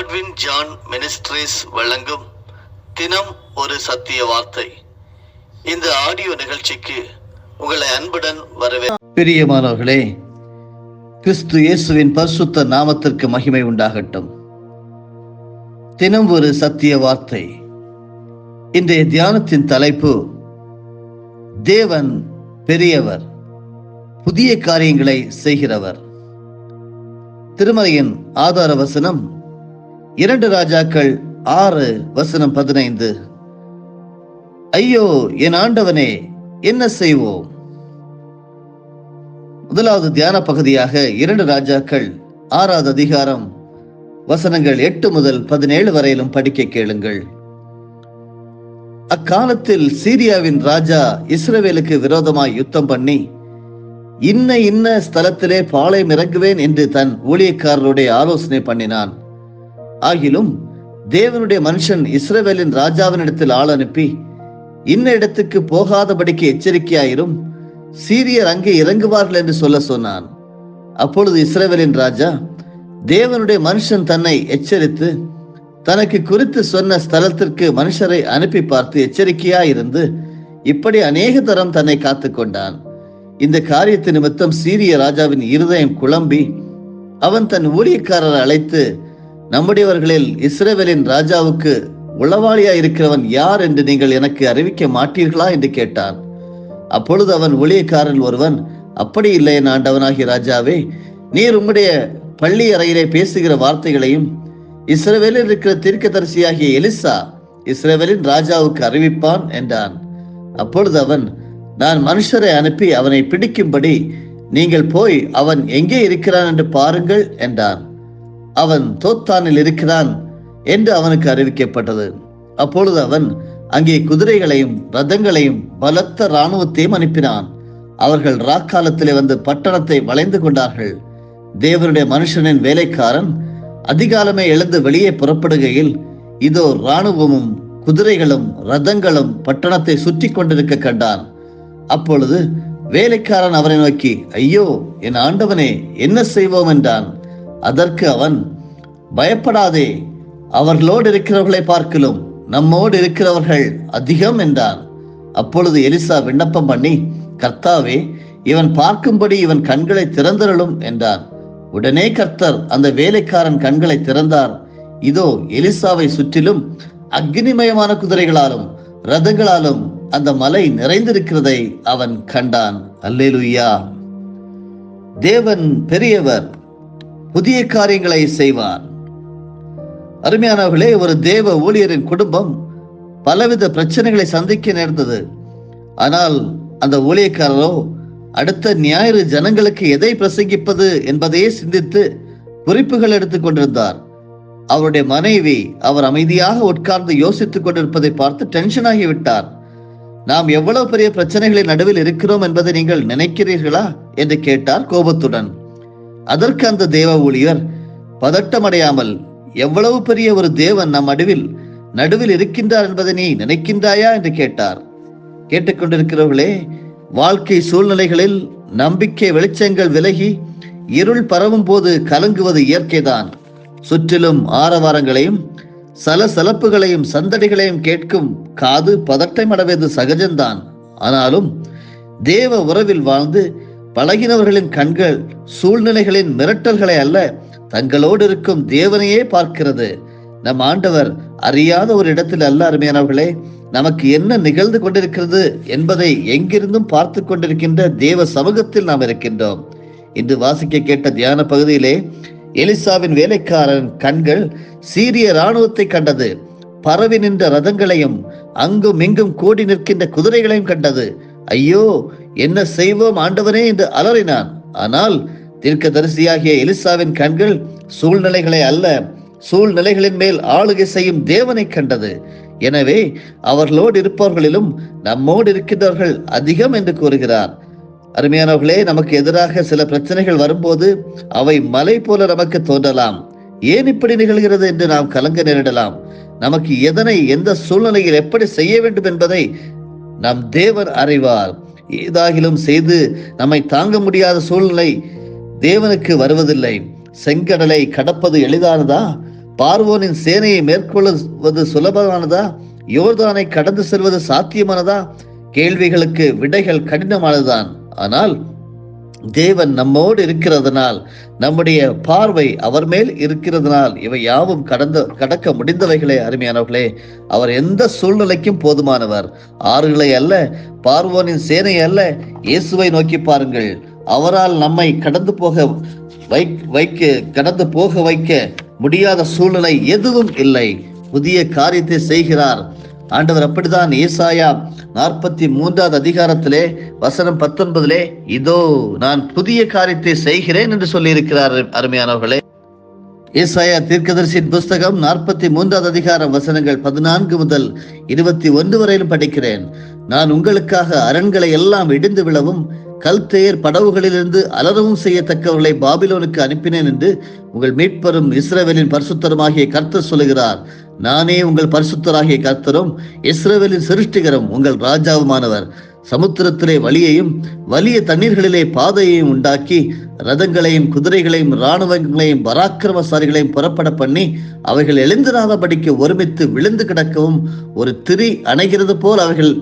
Godwin John ministries வழங்கும் தினம் ஒரு சத்திய வார்த்தை. இந்த ஆடியோ நிகழ்ச்சிக்கு உங்களை அன்புடன் வரவே பிரியமானவர்களே கிறிஸ்து இயேசுவின் பரிசுத்த நாமத்திற்கு மகிமை உண்டாகட்டும். தினம் ஒரு சத்திய வார்த்தை. இன்றைய தியானத்தின் தலைப்பு தேவன் பெரியவர் புதிய காரியங்களை செய்கிறவர். திருமலையின் ஆதார வசனம் இரண்டு ராஜாக்கள் ஆறு வசனம் பதினைந்து. ஐயோ என் ஆண்டவனே என்ன செய்வோம்? முதலாவது தியான பகுதியாக இரண்டு ராஜாக்கள் ஆறாவது அதிகாரம் வசனங்கள் எட்டு முதல் பதினேழு வரையிலும் படிக்க கேளுங்கள். அக்காலத்தில் சீரியாவின் ராஜா இஸ்ரவேலுக்கு விரோதமாய் யுத்தம் பண்ணி இன்ன இன்ன ஸ்தலத்திலே பாளையம் இறங்குவேன் என்று தன் ஊழியக்காரருடைய ஆலோசனை பண்ணினான். ஆகிலும் தேவனுடைய மனுஷன் இஸ்ரவேலின் ராஜாவினிடத்தில் ஆள் அனுப்பி இன்ன இடத்துக்கு போகாதபடிக்கு எச்சரிக்கையாயிரும் சீரியர் அங்கே இறங்குவார்கள் என்று சொல்ல சொன்னான். அப்பொழுது இஸ்ரேவேலின் ராஜா தேவனுடைய மனுஷன் தன்னை எச்சரித்து தனக்கு குறித்து சொன்ன ஸ்தலத்திற்கு மனுஷரை அனுப்பி பார்த்து எச்சரிக்கையாயிருந்து இப்படி அநேக தரம் தன்னை காத்து கொண்டான். இந்த காரியத்து நிமித்தம் சீரிய ராஜாவின் இருதயம் குழம்பி அவன் தன் ஊழியக்காரரை அழைத்து நம்முடையவர்களில் இஸ்ரேவேலின் ராஜாவுக்கு உளவாளியா இருக்கிறவன் யார் என்று நீங்கள் எனக்கு அறிவிக்க மாட்டீர்களா என்று கேட்டான். அப்பொழுது அவன் ஒளியக்காரன் ஒருவன் அப்படி இல்லை என் ஆண்டவனாகிய ராஜாவே நீர் உம்முடைய பள்ளி அறையிலே பேசுகிற வார்த்தைகளையும் இஸ்ரேவேலில் இருக்கிற தீர்க்கதரிசியாகிய எலிசா இஸ்ரேவேலின் ராஜாவுக்கு அறிவிப்பான் என்றான். அப்பொழுது அவன் நான் மனுஷரை அனுப்பி அவனை பிடிக்கும்படி நீங்கள் போய் அவன் எங்கே இருக்கிறான் என்று பாருங்கள் என்றான். அவன் தோத்தானில் இருக்கிறான் என்று அவனுக்கு அறிவிக்கப்பட்டது. அப்பொழுது அவன் அங்கே குதிரைகளையும் ரதங்களையும் பலத்த இராணுவத்தையும் அனுப்பினான். அவர்கள் ராக்காலத்திலே வந்து பட்டணத்தை வளைந்து கொண்டார்கள். தேவனுடைய மனுஷனின் வேலைக்காரன் அதிகாலமே எழுந்து வெளியே புறப்படுகையில் இதோ இராணுவமும் குதிரைகளும் ரதங்களும் பட்டணத்தை சுற்றி கொண்டிருக்க கண்டான். அப்பொழுது வேலைக்காரன் அவரை நோக்கி ஐயோ என் ஆண்டவனே என்ன செய்வோம்? என்றான். அதற்கு அவன் பயப்படாதே. அவர்களோடு இருக்கிறவர்களை பார்க்கலும் நம்மோடு இருக்கிறவர்கள் அதிகம் என்றான். அப்பொழுது எலிசா விண்ணப்பம் பண்ணி கர்த்தாவே இவன் பார்க்கும்படி இவன் கண்களை திறந்தருளும் என்றான். உடனே கர்த்தர் அந்த வேலைக்காரன் கண்களை திறந்தார். இதோ எலிசாவை சுற்றிலும் அக்னிமயமான குதிரைகளாலும் ரதங்களாலும் அந்த மலை நிறைந்திருக்கிறதை அவன் கண்டான். அல்லேலுயா. தேவன் பெரியவர் புதிய காரியங்களை செய்வார். அருமையானவர்களே ஒரு தேவ ஊழியரின் குடும்பம் பலவித பிரச்சனைகளை சந்திக்க நேர்ந்தது. ஆனால் அந்த ஊழியக்காரரோ அடுத்த ஞாயிறு ஜனங்களுக்கு எதை பிரசங்கிப்பது என்பதையே சிந்தித்து குறிப்புகள் எடுத்துக் கொண்டிருந்தார். அவருடைய மனைவி அவர் அமைதியாக உட்கார்ந்து யோசித்துக் கொண்டிருப்பதை பார்த்து டென்ஷன் ஆகிவிட்டார். நாம் எவ்வளவு பெரிய பிரச்சனைகளின் நடுவில் இருக்கிறோம் என்பதை நீங்கள் நினைக்கிறீர்களா? என்று கேட்டார் கோபத்துடன். அதற்கு அந்த தேவ ஊழியர் பதட்டமடையாமல் எவ்வளவு பெரிய ஒரு தேவன் நம் நடுவில் நடுவில் இருக்கின்றார் என்பதை நீ நினைக்கின்றாயா என்று கேட்டார். கேட்டுக்கொண்டிருக்கிறவர்களே வாழ்க்கை சூழ்நிலைகளில் நம்பிக்கை வெளிச்சங்கள் விலகி இருள் பரவும் போது கலங்குவது இயற்கைதான். சுற்றிலும் ஆரவாரங்களையும் சலசலப்புகளையும் சந்தடிகளையும் கேட்கும் காது பதட்டம் அடைவது சகஜம்தான். ஆனாலும் தேவ உறவில் வாழ்ந்து பழகினவர்களின் கண்கள் சூழ்நிலைகளின் மிரட்டல்களை அல்ல தங்களோடு இருக்கும் தேவனையே பார்க்கிறது. நம் ஆண்டவர் அறியாத ஒரு இடத்தில் அல்ல அருமையானவர்களே. நமக்கு என்ன நிகழ்ந்து கொண்டிருக்கிறது என்பதை எங்கிருந்தும் பார்த்து கொண்டிருக்கின்ற தேவ சமூகத்தில் நாம் இருக்கின்றோம். இன்று வாசிக்க கேட்ட தியான பகுதியிலே எலிசாவின் வேலைக்காரன் கண்கள் சீரிய இராணுவத்தை கண்டது. பரவி நின்ற ரதங்களையும் அங்கும் இங்கும் கூடி நிற்கின்ற குதிரைகளையும் கண்டது. ஐயோ என்ன செய்வோம் ஆண்டவனே என்று அலறினான். ஆனால் தீர்க்கதரிசியாகிய எலிசாவின் கண்கள் சூழ்நிலைகளை அல்ல சூழ்நிலைகளின் மேல் ஆளுகை செய்யும் தேவனை கண்டது. எனவே அவர்களோடு இருப்பவர்களிலும் நம்மோடு இருக்கின்றவர்கள் அதிகம் என்று கூறுகிறார். அருமையானவர்களே நமக்கு எதிராக சில பிரச்சனைகள் வரும்போது அவை மலை போல நமக்கு தோன்றலாம். ஏன் இப்படி நிகழ்கிறது என்று நாம் கலங்க நேரிடலாம். நமக்கு எதனை எந்த சூழ்நிலையில் எப்படி செய்ய வேண்டும் என்பதை நம் தேவர் அறிவார். ஏதாகிலும் செய்து நம்மை தாங்க முடியாத சூழ்நிலை தேவனுக்கு வருவதில்லை. செங்கடலை கடப்பது எளிதானதா? பார்வோனின் சேனையை மேற்கொள்வது சுலபமானதா? யோர்தானை கடந்து செல்வது சாத்தியமானதா? கேள்விகளுக்கு விடைகள் கடினமானதுதான். ஆனால் தேவன் நம்மோடு இருக்கிறதுனால் நம்முடைய பார்வை அவர் மேல் இருக்கிறதுனால் இவை யாவும் கடந்த கடக்க முடிந்தவைகளே அருமையானவர்களே. அவர் எந்த சூழ்நிலைக்கும் போதுமானவர். ஆறுகளை அல்ல பார்வோனின் சேனை அல்ல. இயேசுவை நோக்கி பாருங்கள். அவரால் நம்மை கடந்து போக வைக்க கடந்து போக வைக்க முடியாத சூழ்நிலை எதுவும் இல்லை. புதிய காரியத்தை செய்கிறார். ஆண்டவர் அப்படிதான் ஏசாயா நாற்பத்தி மூன்றாவது அதிகாரத்திலே வசனம் பத்தொன்பதிலே இதோ நான் புதிய காரியத்தை செய்கிறேன் என்று சொல்லியிருக்கிறார் அருமையானவர்களே. ஏசாயா தீர்க்கதரிசியின் புஸ்தகம் நாற்பத்தி மூன்றாவது அதிகாரம் வசனங்கள் பதினான்கு முதல் இருபத்தி ஒன்று வரையிலும் படிக்கிறேன். நான் உங்களுக்காக அரண்களை எல்லாம் இடிந்து விழவும் கல்தேர் படவுகளிலிருந்து அலறவும் செய்யத்தக்கவர்களை பாபிலோனுக்கு அனுப்பினேன் என்று உங்கள் மீட்பரும் இஸ்ரவேலின் பரிசுத்தருமாகிய கர்த்தர் சொல்லுகிறார். நானே உங்கள் பரிசுத்தராகிய கர்த்தரும் இஸ்ரவேலின் சிருஷ்டிகரும் உங்கள் ராஜாவுமானவர். சமுத்திரத்திலே வலியையும் வலிய தண்ணீர்களிலே பாதையையும் உண்டாக்கி ரதங்களையும் குதிரைகளையும் இராணுவங்களையும் பராக்கிரமசாரிகளையும் புறப்பட பண்ணி அவைகள் எழுந்திராதபடிக்கு ஒருமித்து விழுந்து கிடக்கவும் ஒரு திரி அணைகிறது போல் அவைகள்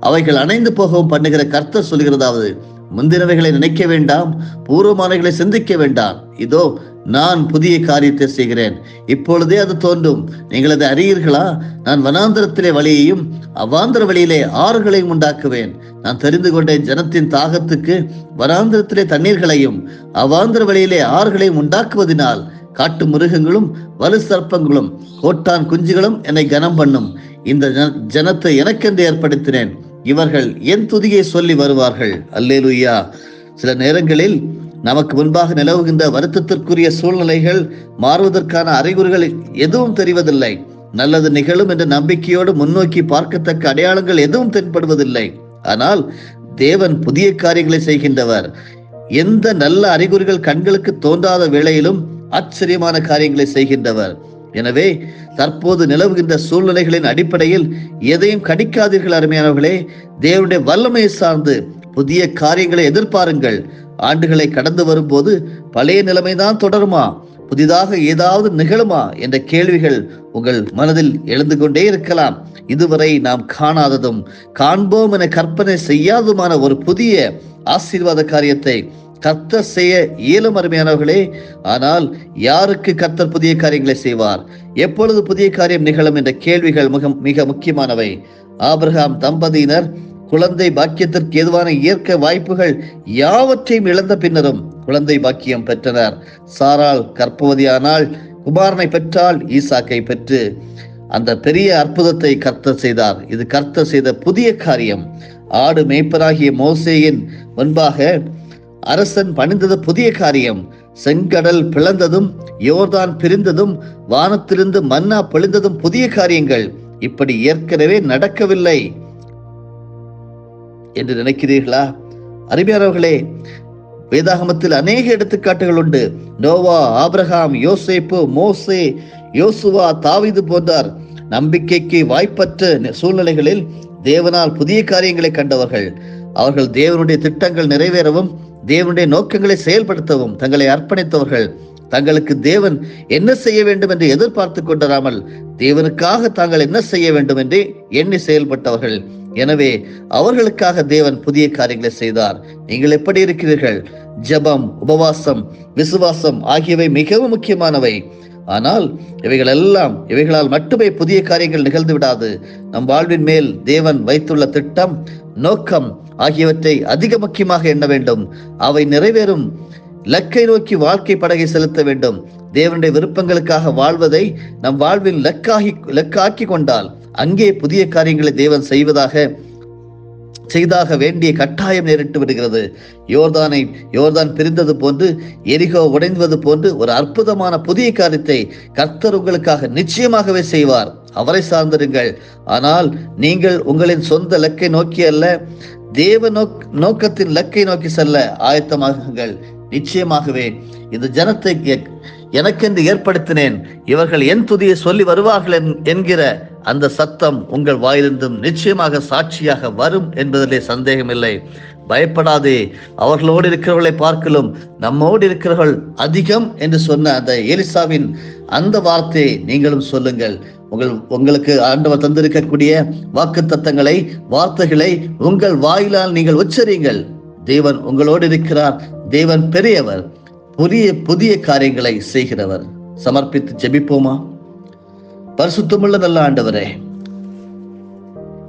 அவைகள் அணைந்து போகவும் பண்ணுகிற கர்த்தர் சொல்கிறதாவது முந்தினவைகளை நினைக்க வேண்டாம் பூர்வமானவைகளை சிந்திக்க வேண்டாம். இதோ நான் புதிய காரியத்தை செய்கிறேன். இப்பொழுதே அது தோன்றும். நீங்கள் அதை அறியீர்களா? நான் வனாந்திரத்திலே வழியையும் அவாந்திர வழியிலே ஆறுகளையும் உண்டாக்குவேன். நான் தெரிந்து கொண்டேன் ஜனத்தின் தாகத்துக்கு வனாந்திரத்திலே தண்ணீர்களையும் அவாந்திர வழியிலே ஆறுகளையும் உண்டாக்குவதினால் காட்டு மிருகங்களும் வலு சர்ப்பங்களும் கோட்டான் குஞ்சுகளும் என்னை கனம் பண்ணும். இந்த ஜன- ஜனத்தை எனக்கென்று ஏற்படுத்தினேன். இவர்கள் என் துதியை சொல்லி வருவார்கள். அல்லேலுயா. சில நேரங்களில் நமக்கு முன்பாக நிலவுகின்ற வருத்தத்திற்குரிய சூழ்நிலைகள் மாறுவதற்கான அறிகுறிகள் எதுவும் தெரிவதில்லை. நல்லது நிகழும் என்ற நம்பிக்கையோடு முன்னோக்கி பார்க்கத்தக்க அடையாளங்கள் எதுவும் தென்படுவதில்லை. ஆனால் தேவன் புதிய காரியங்களை செய்கின்றவர். எந்த நல்ல அறிகுறிகள் கண்களுக்கு தோன்றாத வேளையிலும் ஆச்சரியமான காரியங்களை செய்கின்றவர். எனவே தற்போது நிலவுகின்ற சூழ்நிலைகளின் அடிப்படையில் எதையும் கடிக்காதீர்கள் அருமையானவர்களே. தேவனுடைய வல்லமையை சார்ந்து புதிய காரியங்களை எதிர்பாருங்கள். ஆண்டுகளை கடந்து வரும்போது பழைய நிலைமைதான் தொடருமா? புதிதாக ஏதாவது நிகழுமா? என்ற கேள்விகள் உங்கள் மனதில் எழுந்து கொண்டே இருக்கலாம். இதுவரை நாம் காணாததும் காண்போம் என கற்பனை செய்யாததுமான ஒரு புதிய ஆசீர்வாத காரியத்தை கர்த்தர் செய்ய இயலும் அருமையானவர்களே ஆனால் யாருக்கு கர்த்தர் புதிய காரியங்களை செய்வார்? எப்பொழுது புதிய காரியம் நிகழும் என்ற கேள்விகள் மிக மிக முக்கியமானவை. ஆபிரகாம் தம்பதியினர் குழந்தை பாக்கியத்திற்கு எதுவான இயற்கை வாய்ப்புகள் யாவற்றையும் இழந்த பின்னரும் குழந்தை பாக்கியம் பெற்றனர். சாரால் கற்பவதியானால் குமாரனை பெற்றால் ஈசாக்கை பெற்று அந்த பெரிய அற்புதத்தை கர்த்த செய்தார். இது கர்த்தர் செய்த புதிய காரியம். ஆடு மேய்ப்பராகிய மோசேயின் முன்பாக அரசன் பணிந்தது புதிய காரியம். செங்கடல் பிளந்ததும் யோர்தான் பிரிந்ததும் வானத்திலிருந்து மன்னா பிழிந்ததும் புதிய காரியங்கள். இப்படி ஏற்கனவே நடக்கவில்லை. என்று நினைக்கிறீர்களா? அருமையானவர்களே வேதாகமத்தில் அநேக எடுத்துக்காட்டுகள் உண்டு. நோவா ஆப்ரஹாம் யோசேப்பு மோசே யோசுவா தாவிது போன்றார் நம்பிக்கைக்கு வாய்ப்பற்ற சூழ்நிலைகளில் தேவனால் புதிய காரியங்களை கண்டவர்கள். அவர்கள் தேவனுடைய திட்டங்கள் நிறைவேறவும் தேவனுடைய நோக்கங்களை செயல்படுத்தவும் தங்களை அர்ப்பணித்தவர்கள். தங்களுக்கு தேவன் என்ன செய்ய வேண்டும் என்று எதிர்பார்த்து கொண்டிராமல் தேவனுக்காக தாங்கள் என்ன செய்ய வேண்டும் என்று எண்ணி செயல்பட்டவர்கள். எனவே அவர்களுக்காக தேவன் புதிய காரியங்களை செய்தார். நீங்கள் எப்படி இருக்கிறீர்கள்? ஜபம் உபவாசம் விசுவாசம் ஆகியவை மிகவும் முக்கியமானவை. ஆனால் இவைகள் எல்லாம் இவைகளால் மட்டுமே புதிய காரியங்கள் நிகழ்ந்து விடாது. நம் வாழ்வின் மேல் தேவன் வைத்துள்ள திட்டம் நோக்கம் ஆகியவற்றை அதிக முக்கியமாக எண்ண வேண்டும். அவை நிறைவேறும். லக்கை நோக்கி வாழ்க்கை படகை செலுத்த வேண்டும். தேவனுடைய விருப்பங்களுக்காக வாழ்வதை நம் வாழ்வில் லக்காகி லக்காக்கி கொண்டால் அங்கே புதிய காரியங்களை தேவன் செய்வதாக செய்தாக வேண்டிய கட்டாயம் நேரிட்டு விடுகிறது யோர்தானை யோர்தான் பிரிந்தது போன்று எரிகோ உடைந்தது போன்று ஒரு அற்புதமான புதிய காரியத்தை கர்த்தர் உங்களுக்காக நிச்சயமாகவே செய்வார். அவரை சார்ந்திருங்கள். ஆனால் நீங்கள் உங்களின் சொந்த லக்கை நோக்கி அல்ல தேவ நோக் நோக்கத்தின் லக்கை நோக்கி செல்ல ஆயத்தமாகுங்கள். நிச்சயமாகவே இந்த ஜனத்தை எனக்கென்று ஏற்படுத்தினேன். இவர்கள் என் துதியை சொல்லி வருவார்கள் என்கிற அந்த சத்தம் உங்கள் வாயிலிருந்தும் நிச்சயமாக சாட்சியாக வரும் என்பதிலே சந்தேகமில்லை. பயப்படாதே அவர்களோடு இருக்கிறவர்களை பார்க்கலும் நம்மோடு இருக்கிறவர்கள் அதிகம் என்று சொன்ன அந்த எலிசாவின் அந்த வார்த்தையை நீங்களும் சொல்லுங்கள். உங்கள் உங்களுக்கு ஆண்டவர் தந்திருக்கக்கூடிய வாக்கு தத்தங்களை வார்த்தைகளை உங்கள் வாயிலால் நீங்கள் உச்சரியுங்கள். தேவன் உங்களோடு இருக்கிறார். தேவன் பெரியவர் புதிய புதிய காரியங்களை செய்கிறவர். சமர்ப்பித்து ஜெபிப்போமா? பரிசுத்தமுள்ள நல்ல ஆண்டவரே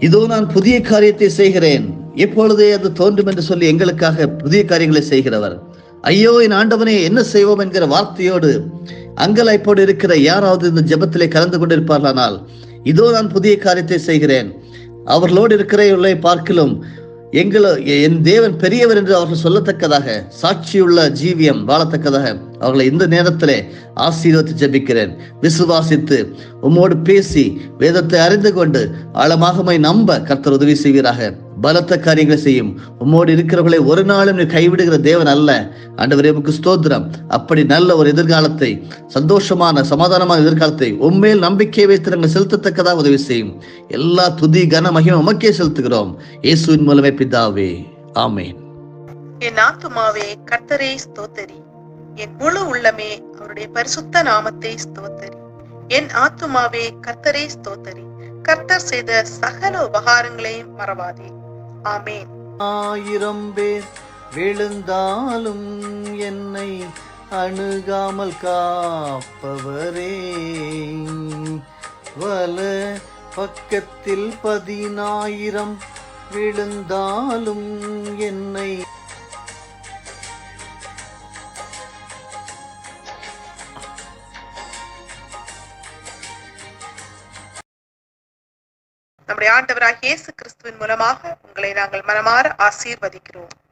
இதோ நான் புதிய காரியத்தை செய்கிறேன். எப்பொழுதே அது தோன்றும் என்று சொல்லி எங்களுக்காக புதிய காரியங்களை செய்கிறவர். ஐயோ என் ஆண்டவனே என்ன செய்வோம் என்கிற வார்த்தையோடு அங்கலாய்ப்போடு இருக்கிற யாராவது இந்த ஜெபத்திலே கலந்து கொண்டிருப்பார்களானால் இதோ நான் புதிய காரியத்தை செய்கிறேன். அவர்களோடு இருக்கிறவர்களை பார்க்கலும் எங்களை என் தேவன் பெரியவர் என்று அவர்கள் சொல்லத்தக்கதாக சாட்சியுள்ள ஜீவியம் வாழத்தக்கதாக அவர்களை இந்த நேரத்திலே ஆசீர்வத்து ஜபிக்கிறேன். விசுவாசித்து உம்மோடு பேசி வேதத்தை அறிந்து கொண்டு ஆழமாகமை நம்ப கர்த்தர் உதவி செய்வீராக. பலத்த காரியங்களை செய்யும். உம்மோடு இருக்கிறவர்களை ஒரு நாளும் நீ கைவிடுகிற தேவன் அல்ல. ஆண்டவரே உமக்கு ஸ்தோத்திரம். அப்படி நல்ல ஒரு எதிர்காலத்தை சந்தோஷமான சமாதானமான எதிர்காலத்தை உண்மையில் நம்பிக்கை வைத்து நாங்கள் செலுத்தத்தக்கதாக உதவி செய்யும். எல்லா துதி கன மகிமை உமக்கே செலுத்துகிறோம். இயேசுவின் மூலமே பிதாவே. ஆமேன். என் ஆத்துமாவே கர்த்தரே ஸ்தோத்தரி. என் முழு உள்ளமே அவருடைய பரிசுத்த நாமத்தை ஸ்தோத்தரி. என் ஆத்துமாவே கர்த்தரே ஸ்தோத்தரி. கர்த்தர் செய்த சகல உபகாரங்களையும் மறவாதே. ஆமேன். ஆயிரம் பேர் விழுந்தாலும் என்னை அணுகாமல் காப்பவரே. வல பக்கத்தில் பதினாயிரம் விழுந்தாலும் என்னை ஆண்டவராக இயேசு கிறிஸ்துவின் மூலமாக உங்களை நாங்கள் மனமாற ஆசீர்வதிக்கிறோம்.